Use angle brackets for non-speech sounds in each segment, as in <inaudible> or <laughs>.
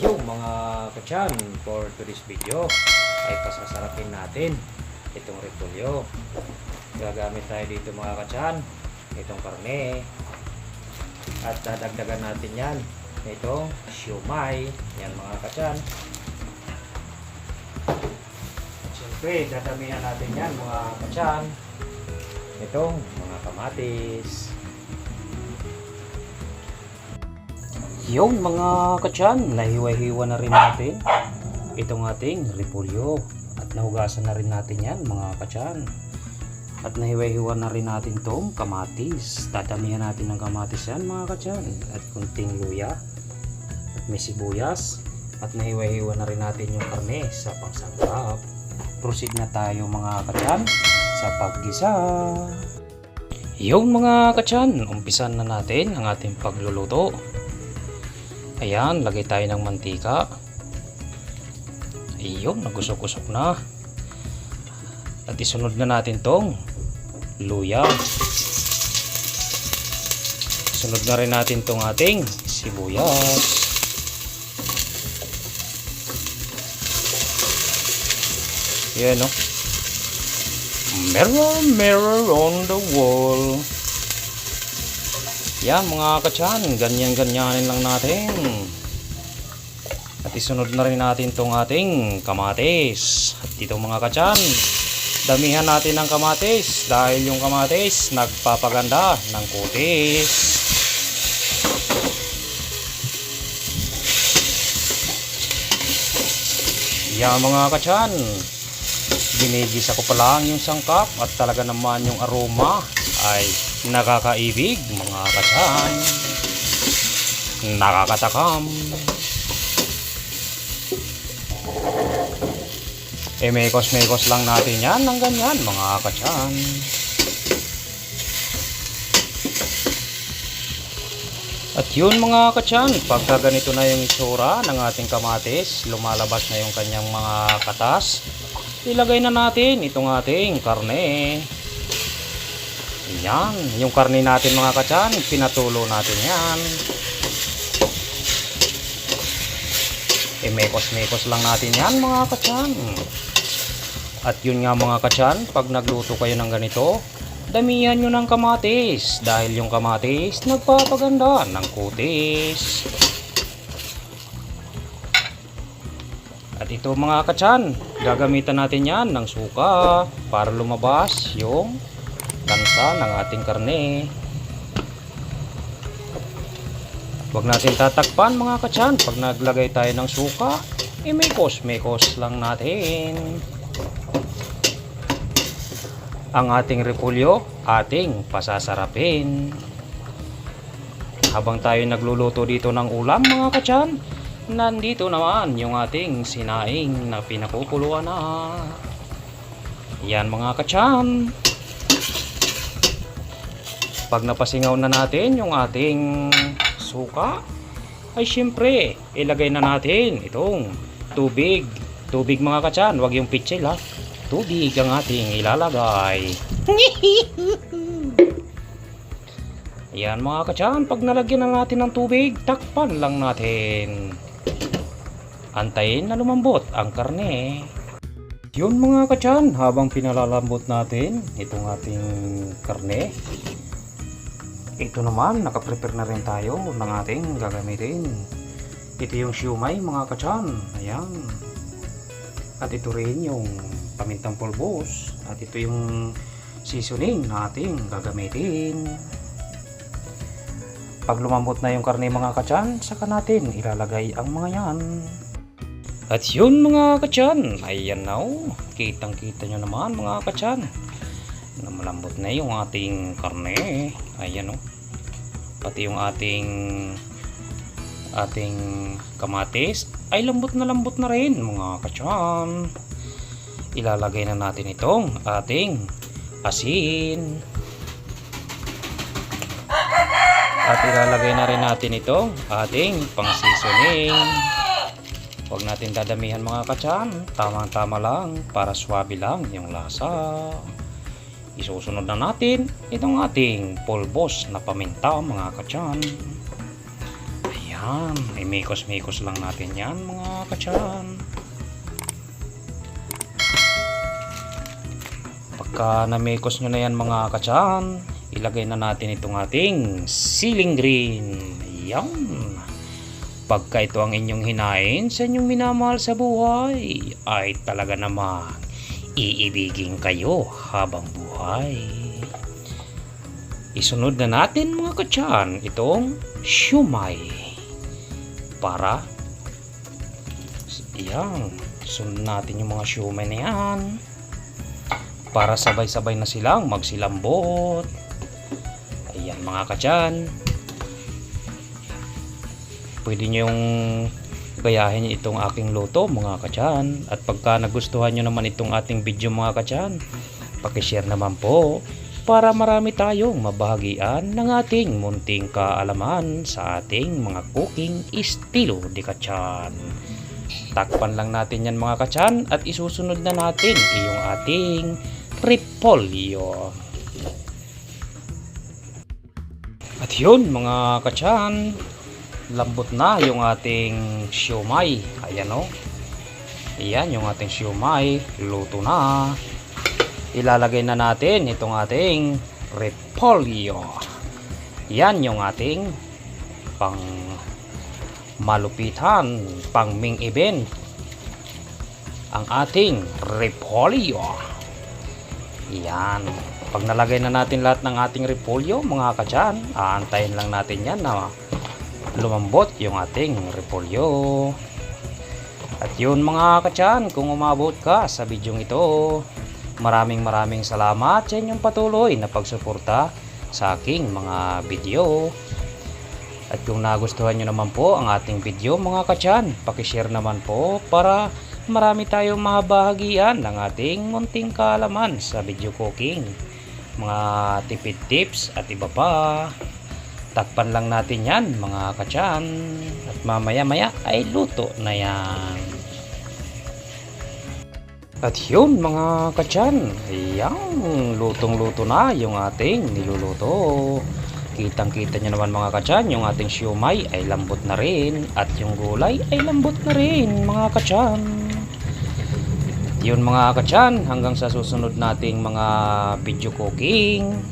Yo mga kachan, for today's video ay pasasarapin natin itong repolyo. Gagamit tayo dito mga kachan, itong karne. At dadagdagan natin yan itong siomay. Yan mga kachan. Siyempre, dadamihan natin yan mga kachan. Itong mga kamatis. Yung mga kachan, nahiwa-hiwa na rin natin itong ating repolyo. At nahugasan na rin natin yan mga kachan. At nahiwa-hiwa na rin natin tong kamatis. Dadamihan natin ng kamatis yan mga kachan. At kunting luya. At may sibuyas. At nahiwa-hiwa na rin natin yung karne sa pangsangkap. Proceed na tayo mga kachan sa paggisa. Yung mga kachan, umpisan na natin ang ating pagluluto. Ayan, lagay tayo ng mantika. Ayun, nagusok-usok na. At isunod na natin tong luya. Sunod na rin natin tong ating sibuyas. Yan no. Mirror, mirror on the wall. Yan mga kachan, ganyan-ganyanin lang natin. At isunod na rin natin tong ating kamatis. At dito mga kachan, damihan natin ng kamatis dahil yung kamatis nagpapaganda ng kutis. Yan mga kachan, ginigisa ko pa lang yung sangkap at talaga naman yung aroma ay nakakaibig mga kachan nakakatakam. E mekos mekos lang natin yan ng ganyan mga kachan at yun mga kachan pagka ganito na yung itsura ng ating kamatis lumalabas na yung kanyang mga katas ilagay na natin itong ating karne yan, yung karne natin mga kachan, pinatulo natin yan. E mekos-mekos lang natin yan mga kachan. At yun nga mga kachan, pag nagluto kayo ng ganito, damihan nyo ng kamatis. Dahil yung kamatis, nagpapaganda ng kutis. At ito mga kachan, gagamitan natin yan ng suka para lumabas yung kansa ng ating karne. Huwag natin tatakpan mga kachan pag naglagay tayo ng suka. Eh mekos-mekos lang natin. Ang ating repolyo, ating pasasarapin. Habang tayo nagluluto dito ng ulam mga kachan, nandito naman yung ating sinaing na pinakukuluan na. Yan mga kachan. Pag napasingaw na natin yung ating suka, ay syempre, ilagay na natin itong tubig. Tubig mga kachan, wag yung pitchel ha. Tubig ang ating ilalagay. <laughs> Yan mga kachan, pag nalagyan na natin ng tubig, takpan lang natin. Antayin na lumambot ang karne. Yun mga kachan, habang pinalalambot natin itong ating karne, ito naman, nakaprepare na rin tayo ng ating gagamitin. Ito yung siumay mga kachan. Ayan. At ito rin yung pamintang pulbos. At ito yung seasoning na ating gagamitin. Pag lumambot na yung karne mga kachan, saka natin ilalagay ang mga yan. At yun mga kachan, ayan na oh. Kitang kita nyo naman mga kachan na malambot na yung ating karne. Ayan o. Pati yung ating ating kamatis ay lambot na lambot na rin mga kachan. Ilalagay na natin itong ating asin. At ilalagay na rin natin itong ating pang seasoning. Huwag natin dadamihan mga kachan. Tama-tama lang para swabe lang yung lasa. Isusunod na natin itong ating pulbos na paminta mga kachan. Ayan. Yan, imikos-mikos lang natin yan mga kachan. Pagka namikos nyo na yan mga kachan, ilagay na natin itong ating ceiling green. Yan. Pagka ito ang inyong hinain sa inyong minamahal sa buhay, ay talaga namang iibigin kayo habang buhay. Isunod na natin mga kachan itong shumay para yan sunod natin yung mga shumay na yan. Para sabay-sabay na silang magsilambot. Ayan mga kachan. Pwede nyo yung gayahin itong aking luto mga kachan at pagka nagustuhan nyo naman itong ating video mga kachan pakishare naman po para marami tayong mabahagian ng ating munting kaalaman sa ating mga cooking estilo di kachan. Takpan lang natin yan mga kachan at isusunod na natin yung ating repolyo. At yun mga kachan, lambot na yung ating siomay. Ayan o. Ayan yung ating siomay, luto na ilalagay na natin itong ating repolyo. Yan yung ating pang malupitan, pang ming event. Ang ating repolyo. Yan. Pag nalagay na natin lahat ng ating repolyo, mga kachan, aantayin lang natin yan na lumambot yung ating repolyo. At yun mga kachan, kung umabot ka sa bidyong ito, Maraming maraming salamat sa inyong patuloy na pagsuporta sa aking mga video. At kung nagustuhan nyo naman po ang ating video mga kachan, pakishare naman po para marami tayong mabahagian ng ating munting kaalaman sa video cooking. Mga tipid tips at iba pa. Takpan lang natin yan mga kachan. At mamaya maya ay luto na yan. At yun mga kachan, ayan, lutong-luto na yung ating niluluto. Kitang-kita nyo naman mga kachan, yung ating siumay ay lambot na rin at yung gulay ay lambot na rin mga kachan. At yun mga kachan, hanggang sa susunod nating mga video cooking.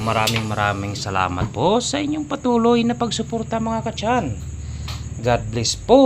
Maraming maraming salamat po sa inyong patuloy na pagsuporta mga kachan. God bless po!